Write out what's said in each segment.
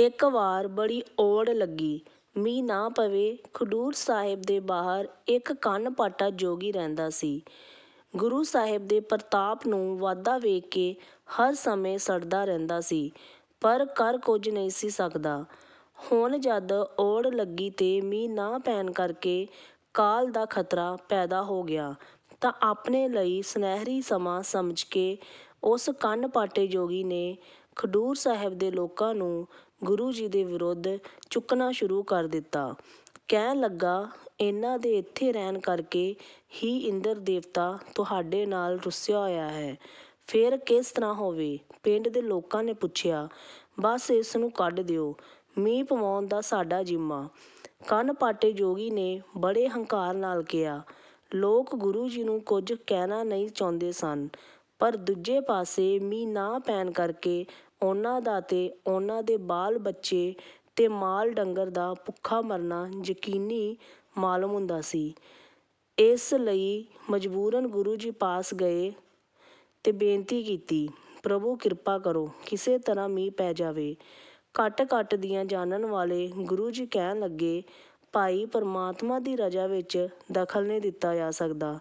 ਇੱਕ ਵਾਰ ਬੜੀ ਔੜ ਲੱਗੀ। ਮੀਂਹ ਨਾ ਪਵੇ, ਖਡੂਰ ਸਾਹਿਬ ਦੇ ਬਾਹਰ ਇੱਕ ਕੰਨ ਪਾਟਾ ਜੋਗੀ ਰਹਿੰਦਾ ਸੀ। ਗੁਰੂ ਸਾਹਿਬ ਦੇ ਪ੍ਰਤਾਪ ਨੂੰ ਵਾਧਾ ਵੇਖ ਕੇ ਹਰ ਸਮੇਂ ਸੜਦਾ ਰਹਿੰਦਾ ਸੀ, ਪਰ ਕਰ ਕੁਝ ਨਹੀਂ ਸੀ ਸਕਦਾ। ਹੁਣ ਜਦ ਔੜ ਲੱਗੀ ਤੇ ਮੀਂਹ ਨਾ ਪੈਣ ਕਰਕੇ ਕਾਲ ਦਾ ਖਤਰਾ ਪੈਦਾ ਹੋ ਗਿਆ, ਤਾਂ ਆਪਣੇ ਲਈ ਸੁਨਹਿਰੀ ਸਮਾਂ ਸਮਝ ਕੇ ਉਸ ਕੰਨ ਪਾਟੇ ਜੋਗੀ ਨੇ ਖਡੂਰ ਸਾਹਿਬ ਦੇ ਲੋਕਾਂ ਨੂੰ ਗੁਰੂ ਜੀ ਦੇ ਵਿਰੁੱਧ ਚੁੱਕਣਾ ਸ਼ੁਰੂ ਕਰ ਦਿੱਤਾ। ਕਹਿਣ ਲੱਗਾ, ਇਹਨਾਂ ਦੇ ਇੱਥੇ ਰਹਿਣ ਕਰਕੇ ਹੀ ਇੰਦਰ ਦੇਵਤਾ ਤੁਹਾਡੇ ਨਾਲ ਰੁੱਸਿਆ ਹੋਇਆ ਹੈ। ਫਿਰ ਕਿਸ ਤਰ੍ਹਾਂ ਹੋਵੇ? ਪਿੰਡ ਦੇ ਲੋਕਾਂ ਨੇ ਪੁੱਛਿਆ, ਬਸ ਇਸ ਨੂੰ ਕੱਢ ਦਿਓ। ਮੀਂਹ ਪਵਾਉਣ ਦਾ ਸਾਡਾ ਜਿੰਮਾ। ਕੰਨ ਪਾਟੇ ਜੋਗੀ ਨੇ ਬੜੇ ਹੰਕਾਰ ਨਾਲ ਕਿਹਾ, ਲੋਕ ਗੁਰੂ ਜੀ ਨੂੰ ਕੁਝ ਕਹਿਣਾ ਨਹੀਂ ਚਾਹੁੰਦੇ ਸਨ, ਪਰ ਦੂਜੇ ਪਾਸੇ ਮੀਂਹ ਨਾ ਪੈਣ ਕਰਕੇ ਉਹਨਾਂ ਦਾ ਤੇ ਉਹਨਾਂ ਦੇ ਬਾਲ ਬੱਚੇ ਤੇ ਮਾਲ ਡੰਗਰ ਦਾ ਭੁੱਖਾ ਮਰਨਾ ਯਕੀਨੀ ਮਾਲੂਮ ਹੁੰਦਾ ਸੀ। ਇਸ ਲਈ ਮਜਬੂਰਨ ਗੁਰੂ ਜੀ ਪਾਸ ਗਏ ਤੇ ਬੇਨਤੀ ਕੀਤੀ, ਪ੍ਰਭੂ, ਕਿਰਪਾ ਕਰੋ, ਕਿਸੇ ਤਰ੍ਹਾਂ ਮੀਂਹ ਪੈ ਜਾਵੇ। ਘੱਟ ਘੱਟ ਦੀਆਂ ਜਾਣਨ ਵਾਲੇ ਗੁਰੂ ਜੀ ਕਹਿਣ ਲੱਗੇ, ਭਾਈ, ਪਰਮਾਤਮਾ ਦੀ ਰਜਾ ਵਿੱਚ ਦਖਲ ਨਹੀਂ ਦਿੱਤਾ ਜਾ ਸਕਦਾ।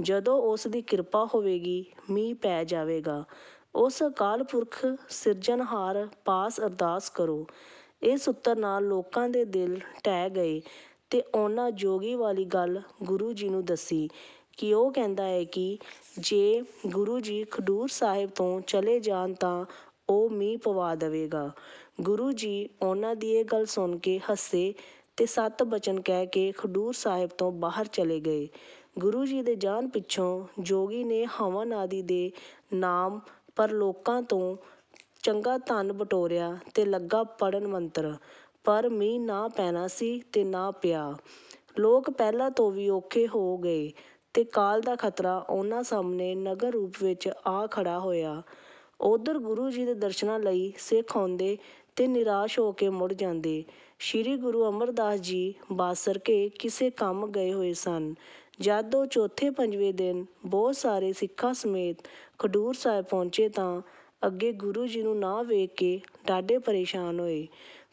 ਜਦੋਂ ਉਸ ਦੀ ਕਿਰਪਾ ਹੋਵੇਗੀ, ਮੀਂਹ ਪੈ ਜਾਵੇਗਾ। ਉਸ ਅਕਾਲ ਪੁਰਖ ਸਿਰਜਣਹਾਰ ਪਾਸ ਅਰਦਾਸ ਕਰੋ। ਇਸ ਉੱਤਰ ਨਾਲ ਲੋਕਾਂ ਦੇ ਦਿਲ ਢਹਿ ਗਏ ਤੇ ਉਹਨਾਂ ਜੋਗੀ ਵਾਲੀ ਗੱਲ ਗੁਰੂ ਜੀ ਨੂੰ ਦੱਸੀ ਕਿ ਉਹ ਕਹਿੰਦਾ ਹੈ ਕਿ ਜੇ ਗੁਰੂ ਜੀ ਖਡੂਰ ਸਾਹਿਬ ਤੋਂ ਚਲੇ ਜਾਣ ਤਾਂ ਉਹ ਮੀਂਹ ਪਵਾ ਦੇਵੇਗਾ। ਗੁਰੂ ਜੀ ਉਹਨਾਂ ਦੀ ਇਹ ਗੱਲ ਸੁਣ ਕੇ ਹੱਸੇ ਤੇ ਸੱਤ ਬਚਨ ਕਹਿ ਕੇ ਖਡੂਰ ਸਾਹਿਬ ਤੋਂ ਬਾਹਰ ਚਲੇ ਗਏ। ਗੁਰੂ ਜੀ ਦੇ ਜਾਣ ਪਿੱਛੋਂ ਜੋਗੀ ਨੇ ਹਵਨ ਆਦਿ ਦੇ ਨਾਮ ਪਰ ਲੋਕਾਂ ਤੋਂ ਚੰਗਾ ਧਨ ਬਟੋਰਿਆ ਤੇ ਲੱਗਾ ਪੜ੍ਹਨ ਮੰਤਰ। ਪਰ ਮੀਂਹ ਨਾ ਪੈਣਾ ਸੀ ਤੇ ਨਾ ਪਿਆ। ਲੋਕ ਪਹਿਲਾਂ ਤੋਂ ਵੀ ਔਖੇ ਹੋ ਗਏ ਤੇ ਕਾਲ ਦਾ ਖਤਰਾ ਉਹਨਾਂ ਸਾਹਮਣੇ ਨਗਰ ਰੂਪ ਵਿੱਚ ਆ ਖੜਾ ਹੋਇਆ। ਉਧਰ ਗੁਰੂ ਜੀ ਦੇ ਦਰਸ਼ਨਾਂ ਲਈ ਸਿੱਖ ਆਉਂਦੇ ਤੇ ਨਿਰਾਸ਼ ਹੋ ਕੇ ਮੁੜ ਜਾਂਦੇ। ਸ੍ਰੀ ਗੁਰੂ ਅਮਰਦਾਸ ਜੀ ਬਾਸਰ ਕੇ ਕਿਸੇ ਕੰਮ ਗਏ ਹੋਏ ਸਨ। ਜਦ ਉਹ ਚੌਥੇ ਪੰਜਵੇਂ ਦਿਨ ਬਹੁਤ ਸਾਰੇ ਸਿੱਖਾਂ ਸਮੇਤ ਖਡੂਰ ਸਾਹਿਬ ਪਹੁੰਚੇ ਤਾਂ ਅੱਗੇ ਗੁਰੂ ਜੀ ਨੂੰ ਨਾ ਵੇਖ ਕੇ ਡਾਢੇ ਪਰੇਸ਼ਾਨ ਹੋਏ।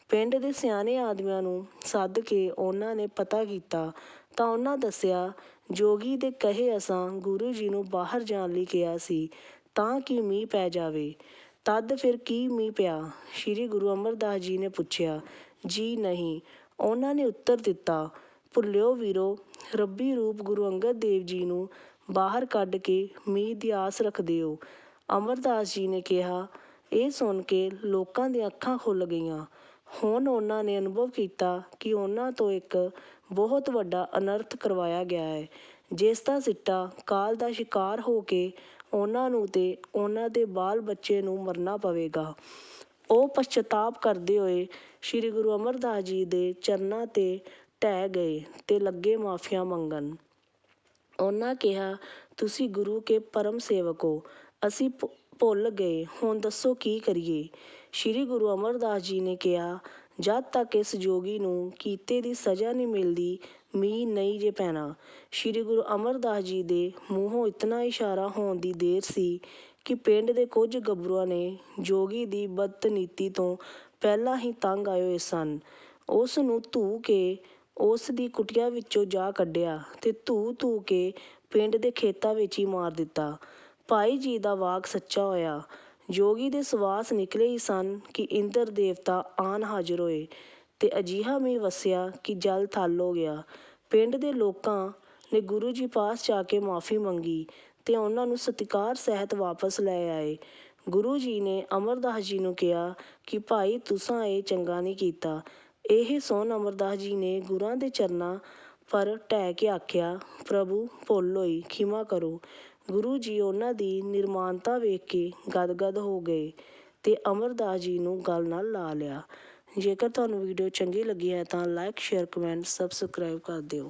ਪਿੰਡ ਦੇ ਸਿਆਣੇ ਆਦਮੀਆਂ ਨੂੰ ਸੱਦ ਕੇ ਉਹਨਾਂ ਨੇ ਪਤਾ ਕੀਤਾ ਤਾਂ ਉਹਨਾਂ ਦੱਸਿਆ, ਜੋਗੀ ਦੇ ਕਹੇ ਅਸਾਂ ਗੁਰੂ ਜੀ ਨੂੰ ਬਾਹਰ ਜਾਣ ਲਈ ਕਿਹਾ ਸੀ, ਤਾਂ ਕਿ ਮੀਂਹ ਪੈ ਜਾਵੇ? ਤਦ ਫਿਰ ਕੀ ਮੀਂਹ ਪਿਆ? ਸ੍ਰੀ ਗੁਰੂ ਅਮਰਦਾਸ ਜੀ ਨੇ ਪੁੱਛਿਆ, ਜੀ ਨਹੀਂ। ਉਹਨਾਂ ਨੇ ਉੱਤਰ ਦਿੱਤਾ ਭੁੱਲਿਓ ਵੀਰੋ, ਰੱਬੀ ਰੂਪ ਗੁਰੂ ਅੰਗਦ ਦੇਵ ਜੀ ਨੂੰ ਬਾਹਰ ਕੱਢ ਕੇ ਮੀਂਹ ਦੀ ਆਸ ਰੱਖਦੇ ਹੋ ਅਮਰਦਾਸ ਜੀ ਨੇ ਕਿਹਾ, ਇਹ ਸੁਣ ਕੇ ਲੋਕਾਂ ਦੀਆਂ ਅੱਖਾਂ ਖੁੱਲ ਗਈਆਂ। ਹੁਣ ਉਹਨਾਂ ਨੇ ਅਨੁਭਵ ਕੀਤਾ ਕਿ ਉਹਨਾਂ ਤੋਂ ਇੱਕ ਬਹੁਤ ਵੱਡਾ ਅਨਰਥ ਕਰਵਾਇਆ ਗਿਆ ਹੈ। ਜਿਸ ਦਾ ਸਿੱਟਾ ਕਾਲ ਦਾ ਸ਼ਿਕਾਰ ਹੋ ਕੇ ਉਹਨਾਂ ਨੂੰ ਤੇ ਉਹਨਾਂ ਦੇ ਬਾਲ ਬੱਚੇ ਨੂੰ ਮਰਨਾ ਪਵੇਗਾ। ਉਹ ਪਛਤਾਪ ਕਰਦੇ ਹੋਏ ਸ੍ਰੀ ਗੁਰੂ ਅਮਰਦਾਸ ਜੀ ਦੇ ਚਰਨਾਂ ਤੇ ਢਹਿ ਗਏ ਤੇ ਲੱਗੇ ਮਾਫੀਆਂ ਮੰਗਣ। ਉਹਨਾਂ ਕਿਹਾ, ਤੁਸੀਂ ਗੁਰੂ ਕੇ ਪਰਮ ਸੇਵਕ ਹੋ। ਅਸੀਂ ਭੁ- ਭੁੱਲ ਗਏ। ਹੁਣ ਦੱਸੋ ਕੀ ਕਰੀਏ? ਸ੍ਰੀ ਗੁਰੂ ਅਮਰਦਾਸ ਜੀ ਨੇ ਕਿਹਾ, ਜਦ ਤੱਕ ਇਸ ਜੋਗੀ ਨੂੰ ਕੀਤੇ ਦੀ ਸਜ਼ਾ ਨਹੀਂ ਮਿਲਦੀ, ਮੀਂਹ ਨਹੀਂ ਜੇ ਪੈਣਾ। ਸ੍ਰੀ ਗੁਰੂ ਅਮਰਦਾਸ ਜੀ ਦੇ ਮੂੰਹੋਂ ਇਤਨਾ ਇਸ਼ਾਰਾ ਹੋਣ ਦੀ ਦੇਰ ਸੀ ਕਿ ਪਿੰਡ ਦੇ ਕੁਝ ਗੱਭਰੂਆਂ ਨੇ ਜੋਗੀ ਦੀ ਬਦਤਨੀਤੀ ਤੋਂ ਪਹਿਲਾਂ ਹੀ ਤੰਗ ਆਏ ਹੋਏ ਸਨ। ਉਸ ਨੂੰ ਧੂ ਕੇ ਉਸ ਦੀ ਕੁਟੀਆ ਵਿੱਚੋਂ ਜਾ ਕੱਢਿਆ ਤੇ ਧੂ ਧੂ ਕੇ ਪਿੰਡ ਦੇ ਖੇਤਾਂ ਵਿੱਚ ਹੀ ਮਾਰ ਦਿੱਤਾ। ਭਾਈ ਜੀ ਦਾ ਵਾਕ ਸੱਚਾ ਹੋਇਆ। ਜੋਗੀ ਦੇ ਸਵਾਸ ਨਿਕਲੇ ਹੀ ਸਨ ਕਿ ਇੰਦਰ ਦੇਵਤਾ ਆਨ ਹਾਜ਼ਰ ਹੋਏ ਤੇ ਅਜਿਹਾ ਮੀਂਹ ਵਸਿਆ ਕਿ ਜਲ ਥਲ ਹੋ ਗਿਆ। ਪਿੰਡ ਦੇ ਲੋਕਾਂ ਨੇ ਗੁਰੂ ਜੀ ਪਾਸ ਜਾ ਕੇ ਮਾਫੀ ਮੰਗੀ ਤੇ ਉਹਨਾਂ ਨੂੰ ਸਤਿਕਾਰ ਸਹਿਤ ਵਾਪਸ ਲੈ ਆਏ। ਗੁਰੂ ਜੀ ਨੇ ਅਮਰਦਾਸ ਜੀ ਨੂੰ ਕਿਹਾ ਕਿ, ਭਾਈ ਤੁਸਾਂ ਇਹ ਚੰਗਾ ਨਹੀਂ ਕੀਤਾ। ਇਹ ਸੁਣ ਅਮਰਦਾਸ ਜੀ ਨੇ ਗੁਰਾਂ ਦੇ ਚਰਨਾਂ ਪਰ ਢਹਿ ਕੇ ਆਖਿਆ, ਪ੍ਰਭੂ, ਭੁੱਲ ਹੋਈ ਖਿਮਾ ਕਰੋ। ਗੁਰੂ ਜੀ ਉਹਨਾਂ ਦੀ ਨਿਰਮਾਨਤਾ ਵੇਖ ਕੇ ਗਦਗਦ ਹੋ ਗਏ ਅਤੇ ਅਮਰਦਾਸ ਜੀ ਨੂੰ ਗੱਲ ਨਾਲ ਲਾ ਲਿਆ। ਜੇਕਰ ਤੁਹਾਨੂੰ ਵੀਡੀਓ ਚੰਗੀ ਲੱਗੀ ਹੈ ਤਾਂ ਲਾਈਕ ਸ਼ੇਅਰ ਕਮੈਂਟ ਸਬਸਕ੍ਰਾਈਬ ਕਰ ਦਿਓ।